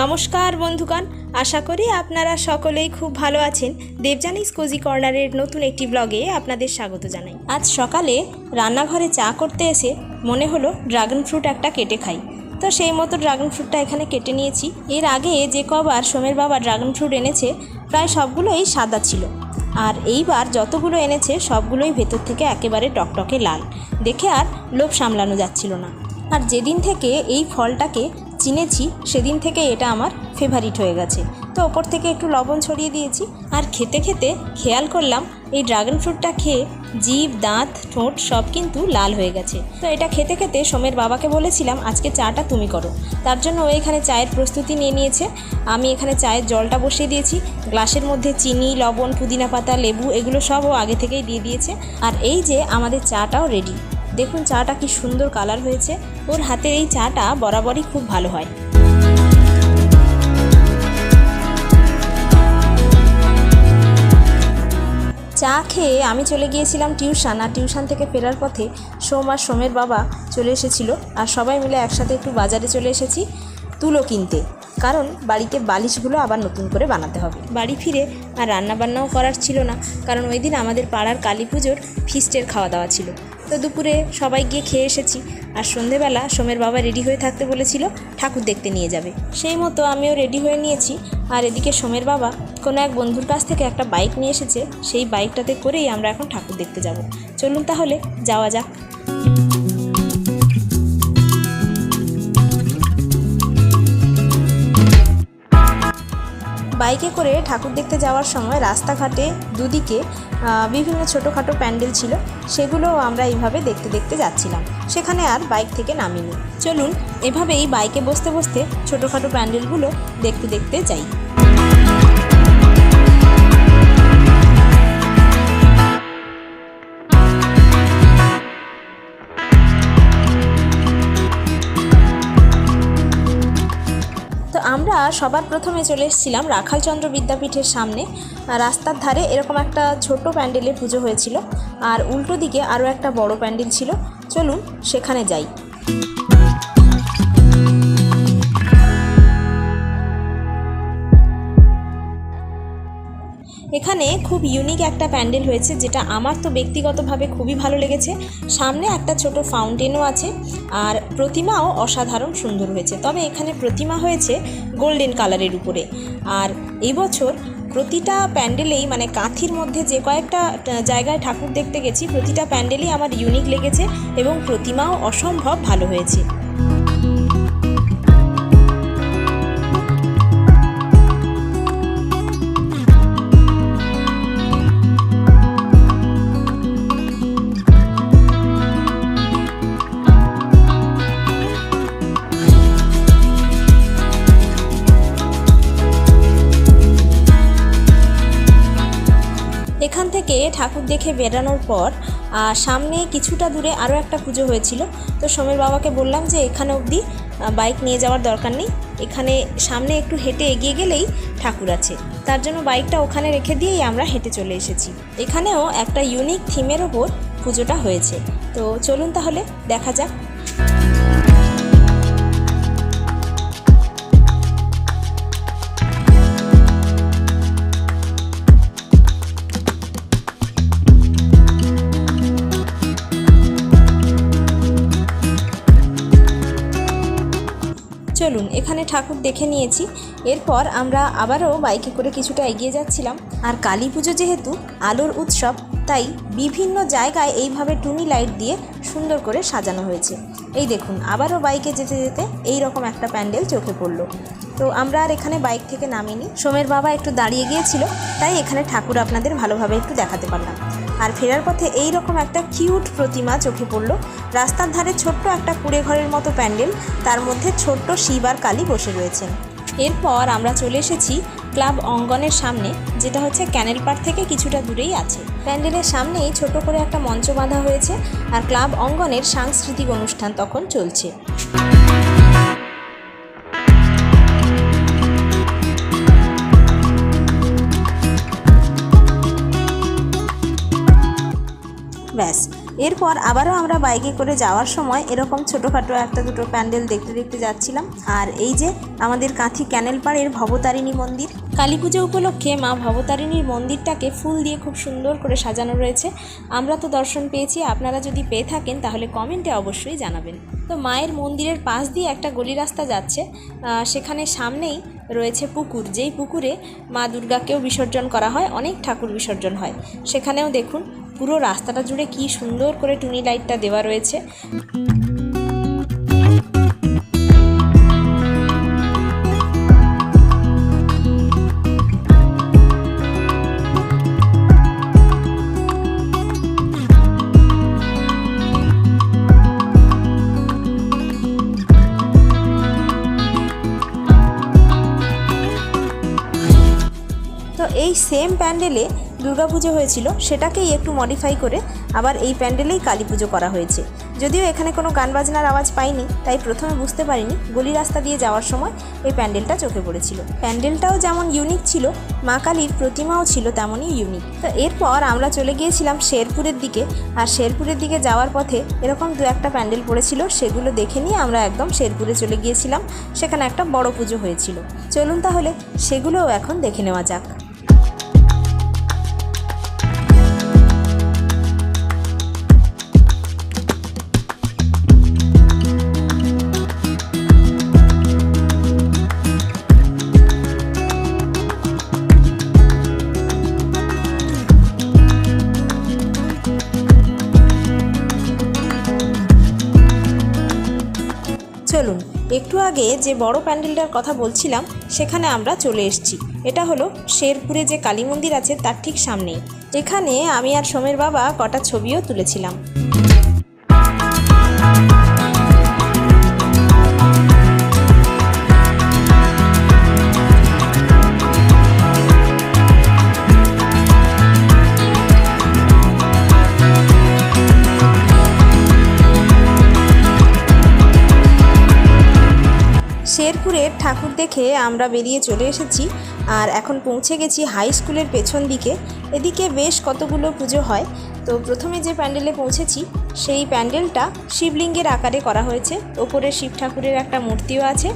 নমস্কার বন্ধুগণ, আশা করি আপনারা সকলেই খুব ভালো আছেন। দেবজানিস কোজি কর্নারের নতুন একটি ব্লগে আপনাদের স্বাগত জানাই। আজ সকালে রান্নাঘরে চা করতে এসে মনে হলো ড্রাগন ফ্রুট একটা কেটে খাই। তো সেই মতো ড্রাগন ফ্রুটটা এখানে কেটে নিয়েছি। এর আগে যে কবার সোমের বাবা ড্রাগন ফ্রুট এনেছে, প্রায় সবগুলোই সাদা ছিল। আর এইবার যতগুলো এনেছে, সবগুলোই ভেতর থেকে একেবারে টকটকে লাল। দেখে আর লোভ সামলানো যাচ্ছিল না। আর যেদিন থেকে এই ফলটাকে চিনেছি, সেদিন থেকে এটা আমার ফেভারিট হয়ে গেছে। তো ওপর থেকে একটু লবণ ছড়িয়ে দিয়েছি। আর খেতে খেতে খেয়াল করলাম, এই ড্রাগন ফ্রুটটা খেয়ে জিভ দাঁত, ঠোঁট সব কিন্তু লাল হয়ে গেছে। তো এটা খেতে খেতে সোমের বাবাকে বলেছিলাম, আজকে চাটা তুমি করো। তার জন্য ও এখানে চায়ের প্রস্তুতি নিয়ে নিয়েছে। আমি এখানে চায়ের জলটা বসিয়ে দিয়েছি। গ্লাসের মধ্যে চিনি, লবণ, পুদিনা পাতা, লেবু, এগুলো সব ও আগে থেকেই দিয়ে দিয়েছে। আর এই যে আমাদের চাটাও রেডি দেখুন চাটা কি সুন্দর কালার হয়েছে। ওর হাতের এই চাটা বরাবরই খুব ভালো হয়। চা খেয়ে আমি চলে গিয়েছিলাম টিউশন, আর টিউশন থেকে ফেরার পথে সোম আর সোমের বাবা চলে এসেছিল, আর সবাই মিলে একসাথে একটু বাজারে চলে এসেছি তুলো কিনতে। কারণ বাড়িতে বালিশগুলো আবার নতুন করে বানাতে হবে। বাড়ি ফিরে আর রান্না বান্নাও করার ছিল না, কারণ ওই দিন আমাদের পাড়ার কালী পুজোর ফিস্টের খাওয়া দাওয়া ছিল। তো দুপুরে সবাই গিয়ে খেয়ে এসেছি, আর সন্ধেবেলা সোমের বাবা রেডি হয়ে থাকতে বলেছিল, ঠাকুর দেখতে নিয়ে যাবে। সেই মতো আমিও রেডি হয়ে নিয়েছি, আর এদিকে সোমের বাবা কোনো এক বন্ধুর কাছ থেকে একটা বাইক নিয়ে এসেছে, সেই বাইকটাতে করেই আমরা এখন ঠাকুর দেখতে যাব। চলুন তাহলে, যাওয়া যাক। বাইকে করে ঠাকুর দেখতে যাওয়ার সময় রাস্তাঘাটে দুদিকে বিভিন্ন ছোটোখাটো প্যান্ডেল ছিল, সেগুলোও আমরা এইভাবে দেখতে দেখতে যাচ্ছিলাম। সেখানে আর বাইক থেকে নামিনি। চলুন, এভাবেই বাইকে বসতে বসতে ছোটোখাটো প্যান্ডেলগুলো দেখতে দেখতে যাই। আমরা সবার প্রথমে চলে এসেছিলাম রাখালচন্দ্র বিদ্যাপীঠের সামনে। রাস্তার ধারে এরকম একটা ছোট প্যান্ডেলে পুজো হয়েছিল। আর উল্টো দিকে আরও একটা বড় প্যান্ডেল ছিল। চলুন সেখানে যাই। এখানে খুব ইউনিক একটা প্যান্ডেল হয়েছে, যেটা আমার তো ব্যক্তিগতভাবে খুবই ভালো লেগেছে। সামনে একটা ছোট ফাউন্টেনও আছে, আর প্রতিমাও অসাধারণ সুন্দর হয়েছে। তবে এখানে প্রতিমা হয়েছে গোল্ডেন কালারের উপরে। আর এই বছর প্রতিটা প্যান্ডেলেই মানে কাঁথির মধ্যে যে কয়েকটা জায়গায় ঠাকুর দেখতে গেছি, প্রতিটা প্যান্ডেলই আমার ইউনিক লেগেছে এবং প্রতিমাও অসম্ভব ভালো হয়েছে। থেকে ঠাকুর দেখে বেরানোর পর সামনে কিছুটা দূরে আরও একটা পুজো হয়েছিল। তো সোমের বাবাকে বললাম যে, এখানে অবধি বাইক নিয়ে যাওয়ার দরকার নেই। এখানে সামনে একটু হেঁটে এগিয়ে গেলেই ঠাকুর আছে। তার জন্য বাইকটা ওখানে রেখে দিয়েই আমরা হেঁটে চলে এসেছি। এখানেও একটা ইউনিক থিমের ওপর পুজোটা হয়েছে। তো চলুন তাহলে, দেখা যাক। এখানে ঠাকুর দেখে নিয়েছি। এরপর আমরা আবারও বাইকে করে কিছুটা এগিয়ে যাচ্ছিলাম। আর কালী পুজো যেহেতু, আলোর উৎসব, তাই বিভিন্ন জায়গায় এইভাবে টুনি লাইট দিয়ে সুন্দর করে সাজানো হয়েছে। এই দেখুন, আবারও বাইকে যেতে যেতে এই রকম একটা প্যান্ডেল চোখে পড়ল। তো আমরা আর এখানে বাইক থেকে নামিনি। সোমের বাবা একটু দাঁড়িয়ে গিয়েছিল, তাই এখানে ঠাকুর আপনাদের ভালোভাবে একটু দেখাতে পারলাম। আর ফেরার পথে এই রকম একটা কিউট প্রতিমা চোখে পড়ল। রাস্তার ধারে ছোট্ট একটা কুড়ে ঘরের মতো প্যান্ডেল, তার মধ্যে ছোট্ট শিব আর কালী বসে রয়েছেন। এরপর আমরা চলে এসেছি ক্লাব অঙ্গনের সামনে, যেটা হচ্ছে ক্যানেল পাড় থেকে কিছুটা দূরেই আছে। প্যান্ডেলের সামনেই ছোট করে একটা মঞ্চ বাঁধা হয়েছে, আর ক্লাব অঙ্গনের সাংস্কৃতিক অনুষ্ঠান তখন চলছে। ব্যাস। এরপর আবারও আমরা বাইকে করে যাওয়ার সময় এরকম ছোটোখাটো একটা দুটো প্যান্ডেল দেখতে দেখতে যাচ্ছিলাম। আর এই যে আমাদের কাঁথি ক্যানেল পাড়ের ভবতারিণী মন্দির। কালী পুজো উপলক্ষে মা ভবতারিণীর মন্দিরটাকে ফুল দিয়ে খুব সুন্দর করে সাজানো রয়েছে। আমরা তো দর্শন পেয়েছি, আপনারা যদি পেয়ে থাকেন তাহলে কমেন্টে অবশ্যই জানাবেন। তো মায়ের মন্দিরের পাশ দিয়ে একটা গলি রাস্তা যাচ্ছে সেখানে সামনেই রয়েছে পুকুর। যেই পুকুরে মা দুর্গাকেও বিসর্জন করা হয়, অনেক ঠাকুর বিসর্জন হয়। সেখানেও দেখুন পুরো রাস্তাটা জুড়ে কি সুন্দর করে টুনি লাইটটা দেওয়া রয়েছে। এই সেম প্যান্ডেলে দুর্গাপুজো হয়েছিল, সেটাকেই একটু মডিফাই করে আবার এই প্যান্ডেলেই কালী পুজো করা হয়েছে। যদিও এখানে কোনো গান বাজনার আওয়াজ পাইনি, তাই প্রথমে বুঝতে পারিনি গলি রাস্তা দিয়ে যাওয়ার সময় এই প্যান্ডেলটা চোখে পড়েছিল। প্যান্ডেলটাও যেমন ইউনিক ছিল, মা কালীর প্রতিমাও ছিল তেমনই ইউনিক তো এরপর আমরা চলে গিয়েছিলাম শেরপুরের দিকে, আর শেরপুরের দিকে যাওয়ার পথে এরকম দু একটা প্যান্ডেল পড়েছিল, সেগুলো দেখে নিয়ে আমরা একদম শেরপুরে চলে গিয়েছিলাম, সেখানে একটা বড় পুজো হয়েছিল। চলুন তাহলে সেগুলোও এখন দেখে নেওয়া যাক। আগে যে বড় প্যান্ডেলটার কথা বলছিলাম, সেখানে আমরা চলে এসেছি। এটা হলো শেরপুরে যে কালী মন্দির আছে, তার ঠিক সামনেই। এখানে আমি আর সোমের বাবা কটা ছবিও তুলেছিলাম। শেরপুরের ঠাকুর দেখে আমরা বেরিয়ে চলে এসেছি। আর এখন পৌঁছে গেছি হাই স্কুলের পেছন দিকে। এদিকে বেশ কতগুলো পুজো হয়। তো প্রথমে যে প্যান্ডেলে পৌঁছেছি, সেই প্যান্ডেলটা শিবলিঙ্গের আকারে করা হয়েছে। ওপরে শিব ঠাকুরের একটা মূর্তিও আছে।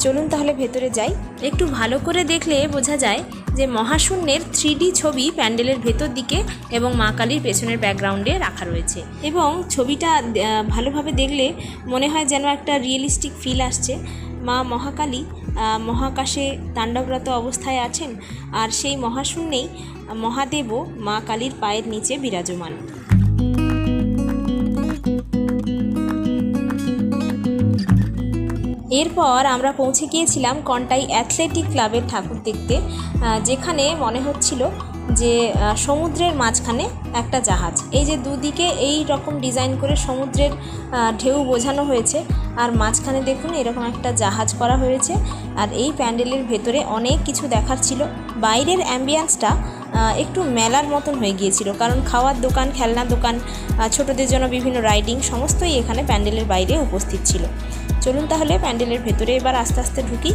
চলুন তাহলে ভেতরে যাই। একটু ভালো করে দেখলে বোঝা যায় যে মহাশূন্যের থ্রি ছবি প্যান্ডেলের ভেতর দিকে এবং মা কালীর পেছনের ব্যাকগ্রাউন্ডে রাখা রয়েছে। এবং ছবিটা ভালোভাবে দেখলে মনে হয় যেন একটা রিয়েলিস্টিক ফিল আসছে। মা মহাকালী মহাকাশে তাণ্ডবরত অবস্থায় আছেন আর সেই মহাশূন্যেই মহাদেবও মা কালীর পায়ের নিচে বিরাজমান। এরপর আমরা পৌঁছে গিয়েছিলাম কন্টাই অ্যাথলেটিক ক্লাবের ঠাকুর দেখতে যেখানে মনে হচ্ছিল যে সমুদ্রের মাঝখানে একটা জাহাজ। এই যে দুদিকে এই রকম ডিজাইন করে সমুদ্রের ঢেউ বোঝানো হয়েছে আর মাঝখানে দেখুন, এরকম একটা জাহাজ করা হয়েছে। আর এই প্যান্ডেলের ভেতরে অনেক কিছু দেখার ছিল। বাইরের অ্যাম্বিয়েন্সটা একটু মেলার মতন হয়ে গিয়েছিল। কারণ খাওয়ার দোকান, খেলনার দোকান ছোটদের জন্য বিভিন্ন রাইডিং সমস্তই এখানে প্যান্ডেলের বাইরে উপস্থিত ছিল। চলুন তাহলে প্যান্ডেলের ভেতরে এবার আস্তে আস্তে ঢুকি।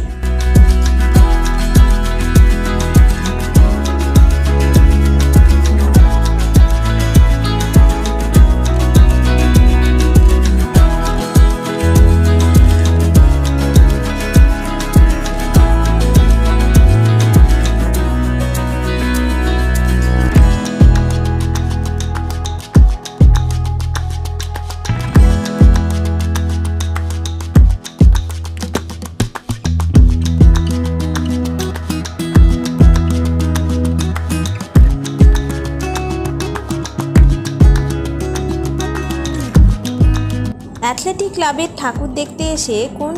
ক্লাবের ঠাকুর দেখতে এসে কোন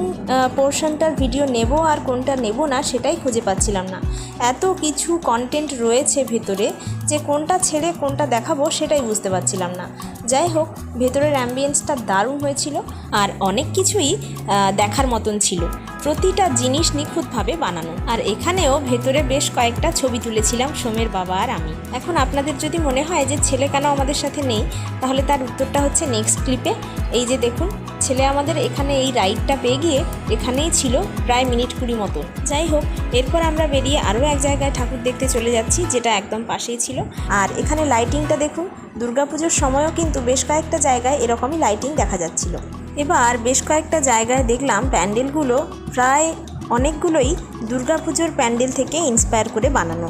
পোর্শনটার ভিডিও নেব আর কোনটা নেব না সেটাই খুঁজে পাচ্ছিলাম না। এত কিছু কন্টেন্ট রয়েছে ভেতরে যে কোনটা ছেড়ে কোনটা দেখাবো সেটাই বুঝতে পারছিলাম না। যাই হোক, ভেতরের অ্যাম্বিয়েন্সটা দারুণ হয়েছিল আর অনেক কিছুই দেখার মতন ছিল। প্রতিটা জিনিস নিখুঁতভাবে বানানো। আর এখানেও ভেতরে বেশ কয়েকটা ছবি তুলেছিলাম সোমের বাবা আর আমি। এখন আপনাদের যদি মনে হয় যে ছেলে কেন আমাদের সাথে নেই, তাহলে তার উত্তরটা হচ্ছে নেক্সট ক্লিপে এই যে দেখুন, ছেলে আমাদের এখানে এই রাইডটা পেয়ে গিয়ে এখানেই ছিল প্রায় মিনিট কুড়ি মতো। যাই হোক, এরপর আমরা বেরিয়ে আরও এক জায়গায় ঠাকুর দেখতে চলে যাচ্ছি, যেটা একদম পাশেই ছিল। আর এখানে লাইটিংটা দেখুন, দুর্গাপুজোর সময়ও কিন্তু বেশ কয়েকটা জায়গায় এরকমই লাইটিং দেখা যাচ্ছিল। এবার বেশ কয়েকটা জায়গায় দেখলাম প্যান্ডেলগুলো প্রায় অনেকগুলোই দুর্গাপুজোর প্যান্ডেল থেকে ইন্সপায়ার করে বানানো।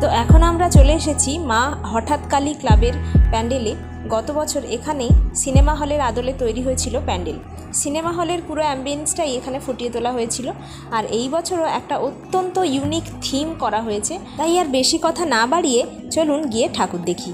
তো এখন আমরা চলে এসেছি মা হঠাৎ কালী ক্লাবের প্যান্ডেলে। গত বছর এখানেই সিনেমা হলের আদলে তৈরি হয়েছিল প্যান্ডেল। সিনেমা হলের পুরো অ্যাম্বিয়েন্সটাই এখানে ফুটিয়ে তোলা হয়েছিল। আর এই বছরও একটা অত্যন্ত ইউনিক থিম করা হয়েছে। তাই আর বেশি কথা না বাড়িয়ে চলুন গিয়ে ঠাকুর দেখি।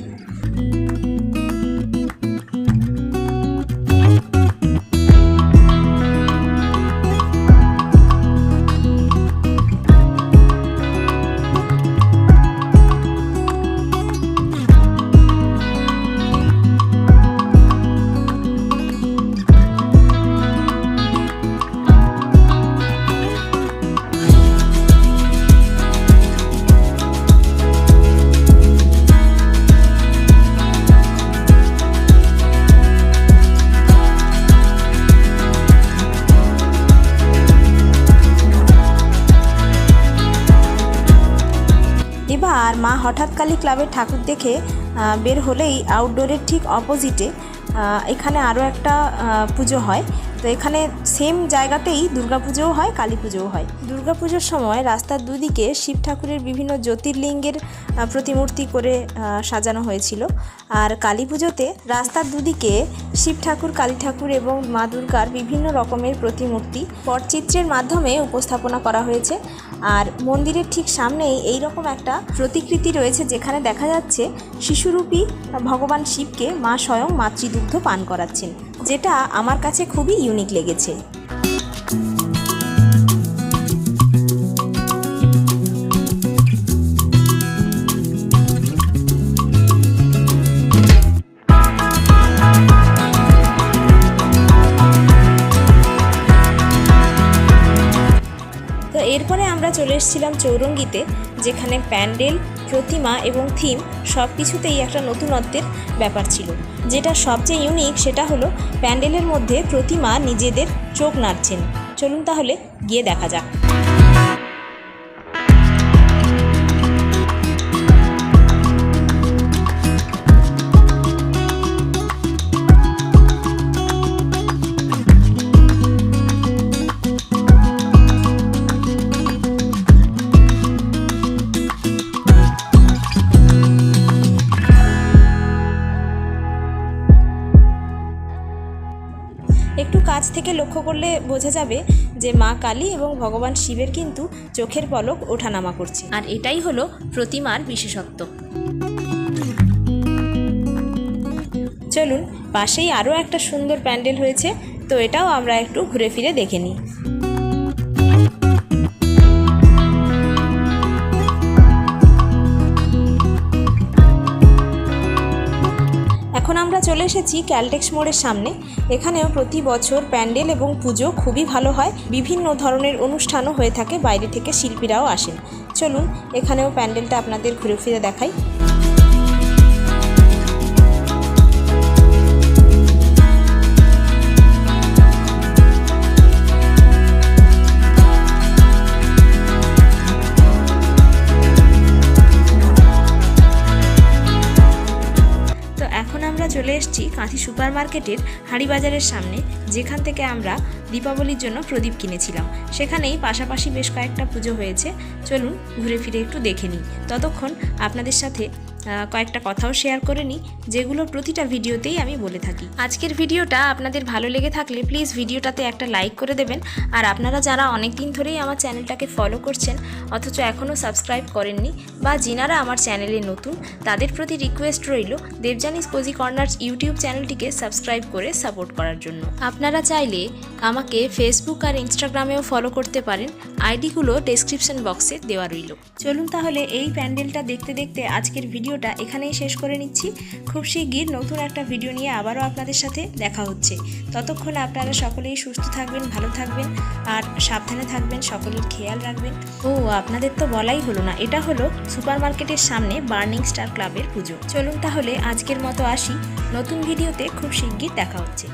এবার মা হঠাৎ কালী ক্লাবের ঠাকুর দেখে বের হলেই আউটডোরের ঠিক অপোজিটে এখানে আরও একটা পুজো হয়। তো এখানে সেম জায়গাতেই দুর্গাপুজোও হয়, কালী পুজোও হয়। দুর্গাপুজোর সময় রাস্তার দুদিকে শিব ঠাকুরের বিভিন্ন জ্যোতির্লিঙ্গের প্রতিমূর্তি করে সাজানো হয়েছিল। আর কালী পুজোতে রাস্তার দুদিকে শিব ঠাকুর, কালী ঠাকুর এবং মা দুর্গার বিভিন্ন রকমের প্রতিমূর্তি, পটচিত্রের মাধ্যমে উপস্থাপনা করা হয়েছে। আর মন্দিরের ঠিক সামনেই এই রকম একটা প্রতিকৃতি রয়েছে যেখানে দেখা যাচ্ছে শিশুরূপী ভগবান শিবকে মা স্বয়ং মাতৃদুগ্ধ পান করাচ্ছেন, যেটা আমার কাছে খুবই ইউনিক লেগেছে। এসেছিলাম চৌরঙ্গিতে, যেখানে প্যান্ডেল, প্রতিমা এবং থিম সব কিছুতেই একটা নতুনত্বের ব্যাপার ছিল। যেটা সবচেয়ে ইউনিক সেটা হলো, প্যান্ডেলের মধ্যে প্রতিমা নিজেদের চোখ নাড়ছেন। চলুন তাহলে গিয়ে দেখা যাক। করলে বোঝা যাবে যে মা কালী এবং ভগবান শিবের কিন্তু চোখের পলক ওঠানামা করছে। আর এটাই হলো প্রতিমার বিশেষত্ব। চলুন পাশেই আরও একটা সুন্দর প্যান্ডেল হয়েছে তো এটাও আমরা একটু ঘুরে ফিরে দেখে নিই। এসেছি ক্যালটেক্স মোড়ের সামনে। এখানেও প্রতি বছর প্যান্ডেল এবং পুজো খুবই ভালো হয়। বিভিন্ন ধরনের অনুষ্ঠানও হয়ে থাকে। বাইরে থেকে শিল্পীরাও আসেন। চলুন, এখানেও প্যান্ডেলটা আপনাদের ঘুরে ফিরে দেখাই। চলে এসেছি কাঁথি সুপার মার্কেটের হাড়িবাজারের সামনে, যেখান থেকে আমরা দীপাবলির জন্য প্রদীপ কিনেছিলাম। সেখানেই পাশাপাশি বেশ কয়েকটা পুজো হয়েছে। চলুন ঘুরে ফিরে একটু দেখে নিই। ততক্ষণ আপনাদের সাথে কয়েকটা কথাও শেয়ার করে নিই, যেগুলো প্রতিটা ভিডিওতেই আমি বলে থাকি। আজকের ভিডিওটা আপনাদের ভালো লেগে থাকলে প্লিজ ভিডিওটাতে একটা লাইক করে দেবেন। আর আপনারা যারা অনেক দিন ধরেই আমার চ্যানেলটাকে ফলো করছেন, অথচ এখনও সাবস্ক্রাইব করেননি, বা যিনারা আমার চ্যানেলে নতুন, তাদের প্রতি রিকোয়েস্ট রইল দেবজানিস কোজি কর্নার্স ইউটিউব চ্যানেলটিকে সাবস্ক্রাইব করে সাপোর্ট করার জন্য। আপনারা চাইলে আমাকে ফেসবুক আর ইনস্টাগ্রামেও ফলো করতে পারেন আইডিগুলো ডেসক্রিপশন বক্সে দেওয়া রইল। চলুন তাহলে এই প্যান্ডেলটা দেখতে দেখতে আজকের ভিডিওটা এখানেই শেষ করে নিচ্ছি। খুব শিগগির নতুন একটা ভিডিও নিয়ে আবারও আপনাদের সাথে দেখা হচ্ছে। ততক্ষণ আপনারা সকলেই সুস্থ থাকবেন, ভালো থাকবেন আর সাবধানে থাকবেন, সকলের খেয়াল রাখবেন। ও, আপনাদের তো বলাই হলো না। এটা হলো সুপার মার্কেটের সামনে বার্নিং স্টার ক্লাবের পুজো। চলুন তাহলে আজকের মতো আসি। নতুন ভিডিওতে খুব শিগগির দেখা হচ্ছে।